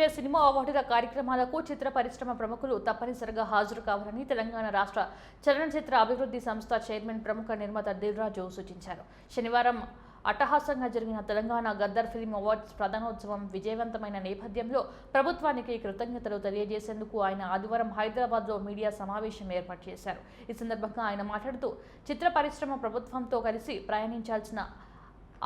నిర్వహించే సినిమా అవార్డుల కార్యక్రమాలకు చిత్ర పరిశ్రమ ప్రముఖులు తప్పనిసరిగా హాజరు కావాలని తెలంగాణ రాష్ట్ర చలనచిత్ర అభివృద్ధి సంస్థ చైర్మన్ ప్రముఖ నిర్మాత దిల్రాజు సూచించారు. శనివారం అట్టహాసంగా జరిగిన తెలంగాణ గద్దర్ ఫిల్మ్ అవార్డ్స్ ప్రధానోత్సవం విజయవంతమైన నేపథ్యంలో ప్రభుత్వానికి కృతజ్ఞతలు తెలియజేసేందుకు ఆయన ఆదివారం హైదరాబాద్లో మీడియా సమావేశం ఏర్పాటు చేశారు. ఈ సందర్భంగా ఆయన మాట్లాడుతూ చిత్ర పరిశ్రమ ప్రభుత్వంతో కలిసి ప్రయాణించాల్సిన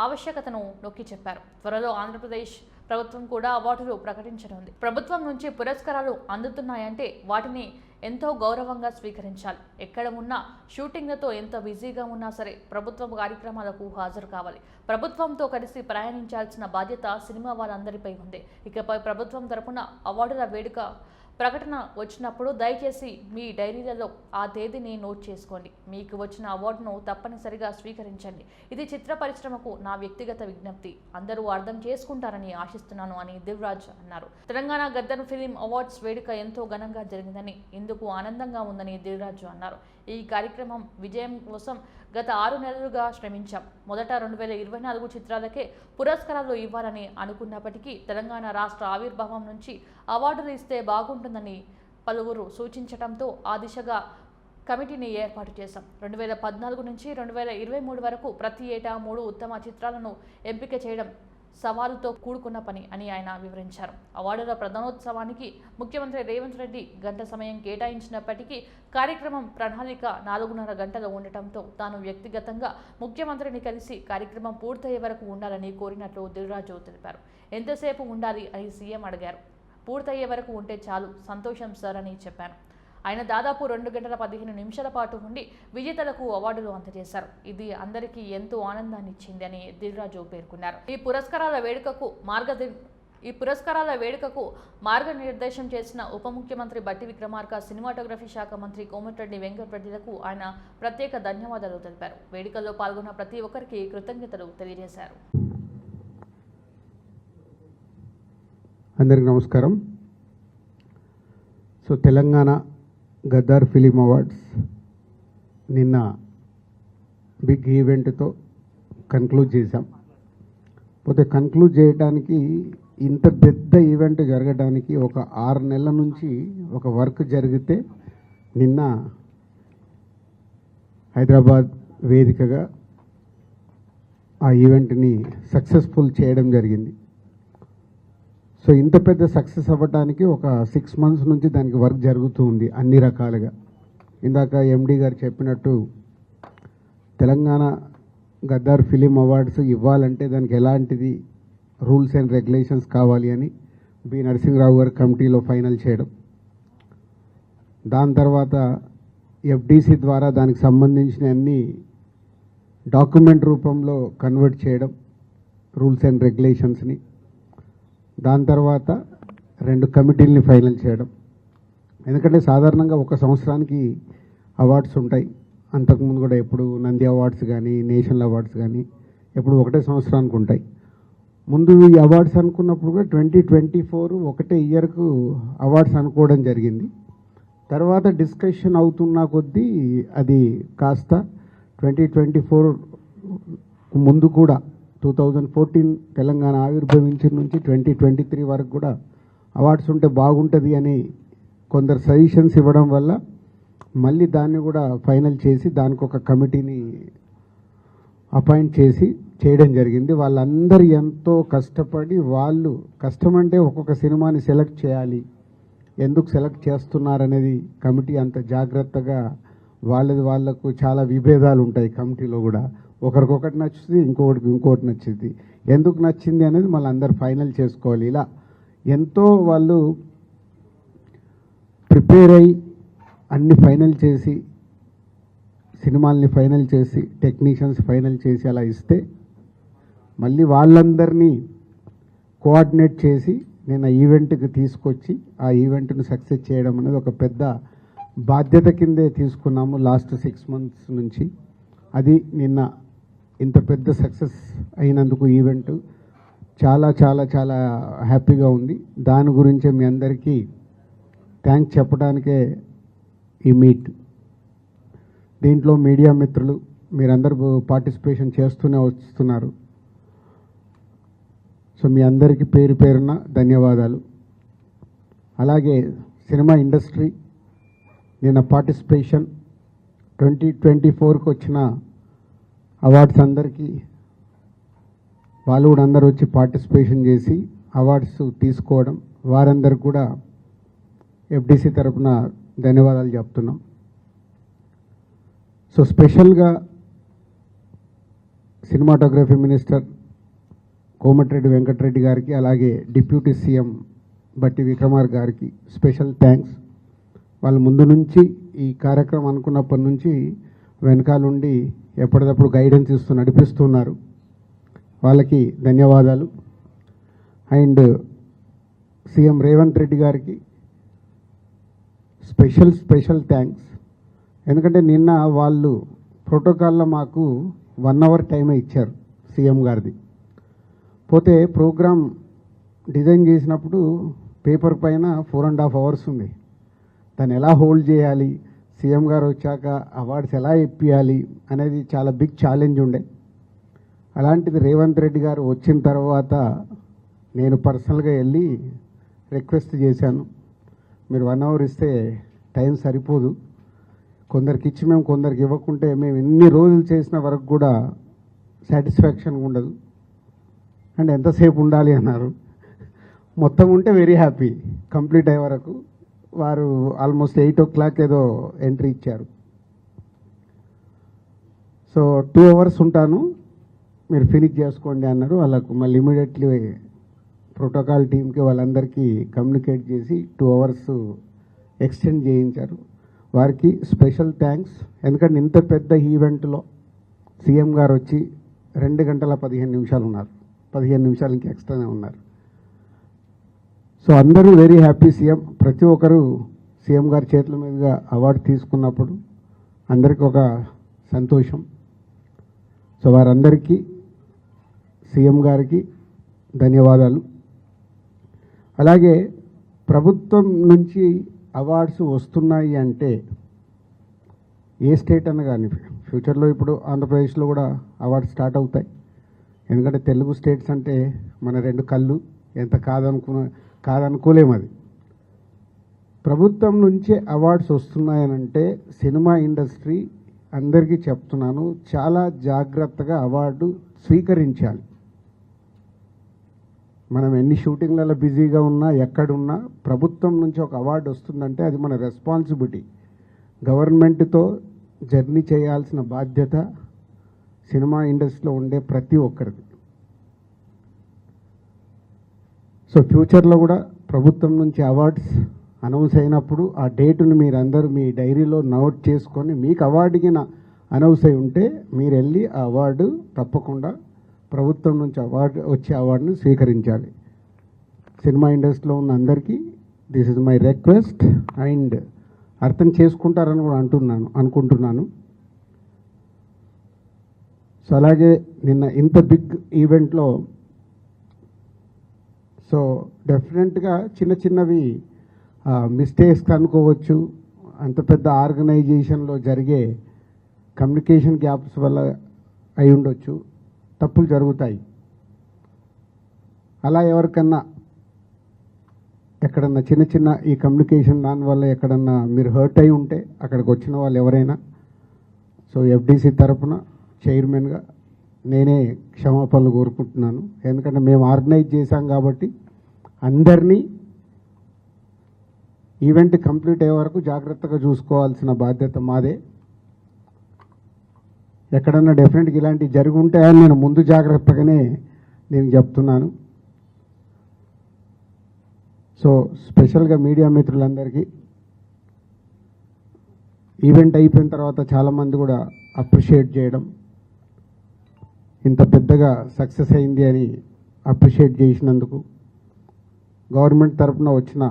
ఆవశ్యకతను నొక్కి చెప్పారు. త్వరలో ఆంధ్రప్రదేశ్ ప్రభుత్వం కూడా అవార్డులు ప్రకటించనుంది. ప్రభుత్వం నుంచి పురస్కారాలు అందుతున్నాయంటే వాటిని ఎంతో గౌరవంగా స్వీకరించాలి. ఎక్కడ ఉన్నా షూటింగ్లతో ఎంత బిజీగా ఉన్నా సరే ప్రభుత్వం కార్యక్రమాలకు హాజరు కావాలి. ప్రభుత్వంతో కలిసి ప్రయాణించాల్సిన బాధ్యత సినిమా వాళ్ళందరిపై ఉంది. ఇకపై ప్రభుత్వం తరపున అవార్డుల వేడుక ప్రకటన వచ్చినప్పుడు దయచేసి మీ డైరీలలో ఆ తేదీని నోట్ చేసుకోండి. మీకు వచ్చిన అవార్డును తప్పనిసరిగా స్వీకరించండి. ఇది చిత్ర పరిశ్రమకు నా వ్యక్తిగత విజ్ఞప్తి. అందరూ అర్థం చేసుకుంటారని ఆశిస్తున్నాను అని దివ్రాజ్ అన్నారు. తెలంగాణ గద్దర్ ఫిలిం అవార్డ్స్ వేడుక ఎంతో ఘనంగా జరిగిందని ఇందుకు ఆనందంగా ఉందని దివ్రాజు అన్నారు. ఈ కార్యక్రమం విజయం కోసం గత ఆరు నెలలుగా శ్రమించాం. మొదట రెండు వేల ఇరవై నాలుగు చిత్రాలకే పురస్కారాలు ఇవ్వాలని అనుకున్నప్పటికీ తెలంగాణ రాష్ట్ర ఆవిర్భావం నుంచి అవార్డులు ఇస్తే బాగుంటుందని పలువురు సూచించడంతో ఆ దిశగా కమిటీని ఏర్పాటు చేశాం. రెండు వేల పద్నాలుగు నుంచి రెండు వేల ఇరవై మూడు వరకు ప్రతి ఏటా మూడు ఉత్తమ చిత్రాలను ఎంపిక చేయడం సవాలుతో కూడుకున్న పని అని ఆయన వివరించారు. అవార్డుల ప్రధానోత్సవానికి ముఖ్యమంత్రి రేవంత్ రెడ్డి గంట సమయం కేటాయించినప్పటికీ కార్యక్రమం ప్రణాళిక నాలుగున్నర గంటలు ఉండటంతో తాను వ్యక్తిగతంగా ముఖ్యమంత్రిని కలిసి కార్యక్రమం పూర్తయ్యే వరకు ఉండాలని కోరినట్లు దిల్రాజు తెలిపారు. ఎంతసేపు ఉండాలి? అని సీఎం అడిగారు. పూర్తయ్యే వరకు ఉంటే చాలు సంతోషం సార్ అని చెప్పాను. ఆయన దాదాపు రెండు గంటల పదిహేను నిమిషాల పాటు ఉండి విజేతలకు అవార్డులు అందజేశారు. ఇది అందరికీ ఎంతో ఆనందాన్ని ఇచ్చింది అని దిల్రాజు పేర్కొన్నారు. ఈ పురస్కారాల వేడుకకు మార్గది ఈ పురస్కారాల వేడుకకు మార్గనిర్దేశం చేసిన ఉప ముఖ్యమంత్రి బట్టి విక్రమార్క సినిమాటోగ్రఫీ శాఖ మంత్రి కోమటిరెడ్డి వెంకటరెడ్డిలకు ఆయన ప్రత్యేక ధన్యవాదాలు తెలిపారు. వేడుకల్లో పాల్గొన్న ప్రతి ఒక్కరికి కృతజ్ఞతలు తెలియజేశారు. అందరికి నమస్కారం. So Telangana Gaddar film awards నిన్న బిగ్ ఈవెంట్తో కన్క్లూడ్ చేశాం. పోతే కన్క్లూడ్ చేయడానికి ఇంత పెద్ద ఈవెంట్ జరగడానికి ఒక ఆరు నెలల నుంచి ఒక వర్క్ జరిగితే నిన్న హైదరాబాద్ వేదికగా ఆ ఈవెంట్ని సక్సెస్ఫుల్ చేయడం జరిగింది. సో ఇంత పెద్ద సక్సెస్ అవ్వడానికి ఒక సిక్స్ మంత్స్ నుంచి దానికి వర్క్ జరుగుతూ ఉంది అన్ని రకాలుగా. ఇందాక ఎండి గారు చెప్పినట్టు తెలంగాణ గద్దార్ ఫిలిం అవార్డ్స్ ఇవ్వాలంటే దానికి ఎలాంటిది రూల్స్ అండ్ రెగ్యులేషన్స్ కావాలి అని బి నరసింహరావు గారు కమిటీలో ఫైనల్ చేయడం. దాని తర్వాత ఎఫ్డిసి ద్వారా దానికి సంబంధించిన అన్ని డాక్యుమెంట్ రూపంలో కన్వర్ట్ చేయడం రూల్స్ అండ్ రెగ్యులేషన్స్ని. దాని తర్వాత రెండు కమిటీలని ఫైనల్ చేయడం. ఎందుకంటే సాధారణంగా ఒక సంవత్సరానికి అవార్డ్స్ ఉంటాయి. అంతకుముందు కూడా ఎప్పుడు నంది అవార్డ్స్ కానీ నేషనల్ అవార్డ్స్ కానీ ఎప్పుడు ఒకటే సంవత్సరానికి ఉంటాయి. ముందు ఈ అవార్డ్స్ అనుకున్నప్పుడు కూడా ట్వంటీ ట్వంటీ ఫోర్ ఒకటే ఇయర్కు అవార్డ్స్ అనుకోవడం జరిగింది. తర్వాత డిస్కషన్ అవుతున్న కొద్దీ అది కాస్త ట్వంటీ ట్వంటీ ఫోర్ ముందు కూడా టూ థౌజండ్ ఫోర్టీన్ తెలంగాణ ఆవిర్భవించిన నుంచి ట్వంటీ ట్వంటీ త్రీ వరకు కూడా అవార్డ్స్ ఉంటే బాగుంటుంది అని కొందరు సజెషన్స్ ఇవ్వడం వల్ల మళ్ళీ దాన్ని కూడా ఫైనల్ చేసి దానికి ఒక కమిటీని అపాయింట్ చేసి చేయడం జరిగింది. వాళ్ళందరూ ఎంతో కష్టపడి వాళ్ళు కష్టం అంటే ఒక్కొక్క సినిమాని సెలెక్ట్ చేయాలి. ఎందుకు సెలెక్ట్ చేస్తున్నారనేది కమిటీ అంత జాగ్రత్తగా వాళ్ళది వాళ్ళకు చాలా విభేదాలు ఉంటాయి కమిటీలో కూడా. ఒకరికొకటి నచ్చుతుంది ఇంకొకటికి ఇంకొకటి నచ్చింది ఎందుకు నచ్చింది అనేది మళ్ళీ అందరు ఫైనల్ చేసుకోవాలి. ఇలా ఎంతో వాళ్ళు ప్రిపేర్ అయ్యి అన్ని ఫైనల్ చేసి సినిమాల్ని ఫైనల్ చేసి టెక్నీషియన్స్ ఫైనల్ చేసి అలా ఇస్తే మళ్ళీ వాళ్ళందరినీ కోఆర్డినేట్ చేసి నేను ఆ ఈవెంట్కి తీసుకొచ్చి ఆ ఈవెంట్ను సక్సెస్ చేయడం అనేది ఒక పెద్ద బాధ్యత కిందే తీసుకున్నాము లాస్ట్ సిక్స్ మంత్స్ నుంచి. అది నిన్న ఇంత పెద్ద సక్సెస్ అయినందుకు ఈవెంట్ చాలా చాలా చాలా హ్యాపీగా ఉంది. దాని గురించే మీ అందరికీ థ్యాంక్స్ చెప్పడానికే ఈ మీట్. దీంట్లో మీడియా మిత్రులు మీరందరూ పార్టిసిపేషన్ చేస్తూనే వస్తున్నారు. సో మీ అందరికీ పేరు పేరున ధన్యవాదాలు. అలాగే సినిమా ఇండస్ట్రీ నిన్న పార్టిసిపేషన్ ట్వంటీ ట్వంటీ ఫోర్కి వచ్చిన అవార్డ్స్ అందరికీ వాళ్ళు కూడా అందరూ వచ్చి పార్టిసిపేషన్ చేసి అవార్డ్స్ తీసుకోవడం వారందరూ కూడా ఎఫ్డిసి తరఫున ధన్యవాదాలు చెప్తున్నాం. సో స్పెషల్గా సినిమాటోగ్రఫీ మినిస్టర్ కోమటిరెడ్డి వెంకటరెడ్డి గారికి అలాగే డిప్యూటీ సీఎం బట్టి విక్రమార్ గారికి స్పెషల్ థ్యాంక్స్. వాళ్ళ ముందు నుంచి ఈ కార్యక్రమం అనుకున్నప్పటి నుంచి వెనకాలండి ఎప్పటికప్పుడు గైడెన్స్ ఇస్తూ నడిపిస్తున్నారు. వాళ్ళకి ధన్యవాదాలు. అండ్ సీఎం రేవంత్ రెడ్డి గారికి స్పెషల్ స్పెషల్ థ్యాంక్స్. ఎందుకంటే నిన్న వాళ్ళు ప్రోటోకాల్లో మాకు వన్ అవర్ టైమే ఇచ్చారు సీఎం గారిది. పోతే ప్రోగ్రామ్ డిజైన్ చేసినప్పుడు పేపర్ పైన ఫోర్ అండ్ హాఫ్ అవర్స్ ఉంది. దాన్ని ఎలా హోల్డ్ చేయాలి? సీఎం గారు వచ్చాక అవార్డ్స్ ఎలా ఇప్పియాలి అనేది చాలా బిగ్ ఛాలెంజ్ ఉండే. అలాంటిది రేవంత్ రెడ్డి గారు వచ్చిన తర్వాత నేను పర్సనల్గా వెళ్ళి రిక్వెస్ట్ చేశాను. మీరు వన్ అవర్ ఇస్తే టైం సరిపోదు. కొందరికి ఇచ్చి మేము కొందరికి ఇవ్వకుంటే మేము ఎన్ని రోజులు చేసిన వరకు కూడా సాటిస్ఫాక్షన్ ఉండదు. అండ్ ఎంతసేపు ఉండాలి అన్నారు. మొత్తం ఉంటే వెరీ హ్యాపీ కంప్లీట్ అయ్యే వరకు. వారు ఆల్మోస్ట్ ఎయిట్ ఓ క్లాక్ ఏదో ఎంట్రీ ఇచ్చారు. సో టూ అవర్స్ ఉంటాను. మీరు ఫినిష్ చేసుకోండి అన్నారు. వాళ్ళకు మళ్ళీ ఇమీడియట్లీ ప్రోటోకాల్ టీంకి వాళ్ళందరికీ కమ్యూనికేట్ చేసి టూ అవర్స్ ఎక్స్టెండ్ చేయించారు. వారికి స్పెషల్ థ్యాంక్స్ ఎందుకంటే ఇంత పెద్ద ఈవెంట్లో సీఎం గారు వచ్చి రెండు గంటల పదిహేను నిమిషాలు ఉన్నారు. పదిహేను నిమిషాలు ఇంకా ఎక్స్ట్రానే ఉన్నారు. సో అందరూ వెరీ హ్యాపీ సీఎం. ప్రతి ఒక్కరు సీఎం గారి చేతుల మీదుగా అవార్డు తీసుకున్నప్పుడు అందరికీ ఒక సంతోషం. సో వారందరికీ సీఎం గారికి ధన్యవాదాలు. అలాగే ప్రభుత్వం నుంచి అవార్డ్స్ వస్తున్నాయి అంటే ఏ స్టేట్ అన్న కానీ ఫ్యూచర్లో ఇప్పుడు ఆంధ్రప్రదేశ్లో కూడా అవార్డ్స్ స్టార్ట్ అవుతాయి. ఎందుకంటే తెలుగు స్టేట్స్ అంటే మన రెండు కళ్ళు. ఎంత కాదనుకున్న కాదనుకోలేము అది. ప్రభుత్వం నుంచే అవార్డ్స్ వస్తున్నాయనంటే సినిమా ఇండస్ట్రీ అందరికీ చెప్తున్నాను చాలా జాగ్రత్తగా అవార్డు స్వీకరించాలి. మనం ఎన్ని షూటింగ్లలో బిజీగా ఉన్నా ఎక్కడున్నా ప్రభుత్వం నుంచి ఒక అవార్డు వస్తుందంటే అది మన రెస్పాన్సిబిలిటీ. గవర్నమెంట్తో జర్నీ చేయాల్సిన బాధ్యత సినిమా ఇండస్ట్రీలో ఉండే ప్రతి ఒక్కరిది. సో ఫ్యూచర్లో కూడా ప్రభుత్వం నుంచి అవార్డ్స్ అనౌన్స్ అయినప్పుడు ఆ డేటును మీరందరూ మీ డైరీలో నోట్ చేసుకొని మీకు అవార్డుకి నా అనౌన్స్ అయి ఉంటే మీరు వెళ్ళి ఆ అవార్డు తప్పకుండా ప్రభుత్వం నుంచి అవార్డు వచ్చే అవార్డును స్వీకరించాలి. సినిమా ఇండస్ట్రీలో ఉన్న అందరికీ this is my request and అర్థం చేసుకుంటారని కూడా అంటున్నాను అనుకుంటున్నాను. సో అలాగే నిన్న ఇంత బిగ్ ఈవెంట్లో సో డెఫినెట్గా చిన్న చిన్నవి మిస్టేక్స్ అనుకోవచ్చు. అంత పెద్ద ఆర్గనైజేషన్లో జరిగే కమ్యూనికేషన్ గ్యాప్స్ వల్ల అయి ఉండొచ్చు. తప్పులు జరుగుతాయి. అలా ఎవరికన్నా ఎక్కడన్నా చిన్న చిన్న ఈ కమ్యూనికేషన్ దానివల్ల ఎక్కడన్నా మీరు హర్ట్ అయి ఉంటే అక్కడికి వచ్చిన వాళ్ళు ఎవరైనా సో ఎఫ్డీసీ తరఫున చైర్మన్గా నేనే క్షమాపణలు కోరుకుంటున్నాను. ఎందుకంటే మేము ఆర్గనైజ్ చేశాం కాబట్టి అందరినీ ఈవెంట్ కంప్లీట్ అయ్యే వరకు జాగ్రత్తగా చూసుకోవాల్సిన బాధ్యత మాదే. ఎక్కడన్నా డెఫినెట్గా ఇలాంటివి జరిగి ఉంటాయని నేను ముందు జాగ్రత్తగానే నేను చెప్తున్నాను. సో స్పెషల్గా మీడియా మిత్రులందరికీ ఈవెంట్ అయిపోయిన తర్వాత చాలామంది కూడా అప్రిషియేట్ చేయడం ఇంత పెద్దగా సక్సెస్ అయింది అని అప్రిషియేట్ చేసినందుకు గవర్నమెంట్ తరఫున వచ్చిన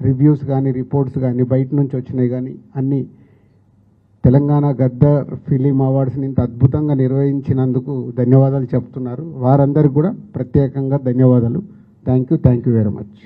రివ్యూస్ కానీ రిపోర్ట్స్ కానీ బయట నుంచి వచ్చినాయి కానీ అన్నీ తెలంగాణ గద్దర్ ఫిలిం అవార్డ్స్ని ఇంత అద్భుతంగా నిర్వహించినందుకు ధన్యవాదాలు చెప్తున్నారు. వారందరికీ కూడా ప్రత్యేకంగా ధన్యవాదాలు. Thank you thank you very much